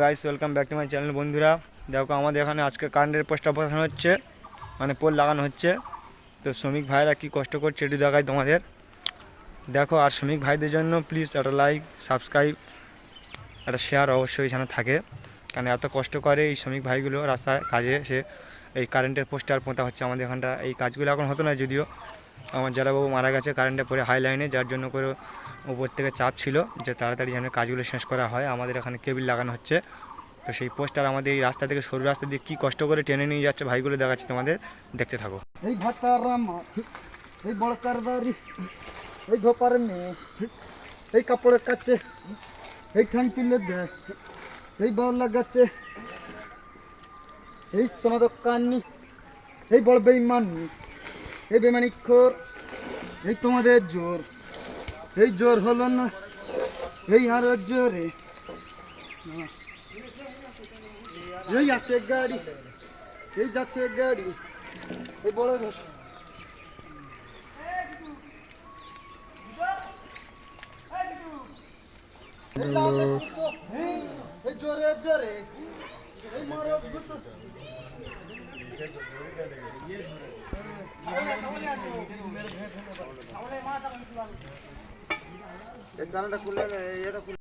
Guys welcome back to my channel বন্ধুরা। দেখো, আমাদের এখানে আজকে কারেন্টের পোস্টার বসানো হচ্ছে মানে পোল লাগানো হচ্ছে। তো শ্রমিক ভাইরা কি কষ্ট করছে এটি দেখাই তোমাদের। দেখো, আর শ্রমিক ভাইদের জন্য প্লিজ একটা লাইক সাবস্ক্রাইব একটা শেয়ার অবশ্যই এখানে থাকে। কারণ এত কষ্ট করে এই শ্রমিক ভাইগুলো রাস্তায় কাজে এসে এই কারেন্টের পোস্টার পোঁতা হচ্ছে আমাদের এখানটা। এই কাজগুলো এখন হতো না যদিও। আমার যারাবাবু মারা গেছে কারেন্টে পরে হাই লাইনে যার জন্য করে উপর থেকে চাপ ছিল যে তাড়াতাড়ি যেন কাজগুলো শেষ করা হয়। আমাদের এখানে কেবিল লাগানো হচ্ছে। তো সেই পোস্টার আমাদের এই রাস্তা থেকে সরু রাস্তা দিয়ে কী কষ্ট করে টেনে নিয়ে যাচ্ছে ভাইগুলো দেখাচ্ছে তোমাদের। দেখতে থাকো। এই এই বড় এই এই কাপড়ের কাছে, এই ঠান তুলে দে এই বড় লাগাচ্ছে, এই সোনা দোকানি, এই বড় বেইমানি, এই বেমানিক্ষর এই তোমাদের জোর, এই জোর হলো না, এই আরও জোরে। এই আসছে গাড়ি, এই যাচ্ছে গাড়ি, এই বড় ধস। জোরে জোরে। এই মারো ভূত খুললে এটা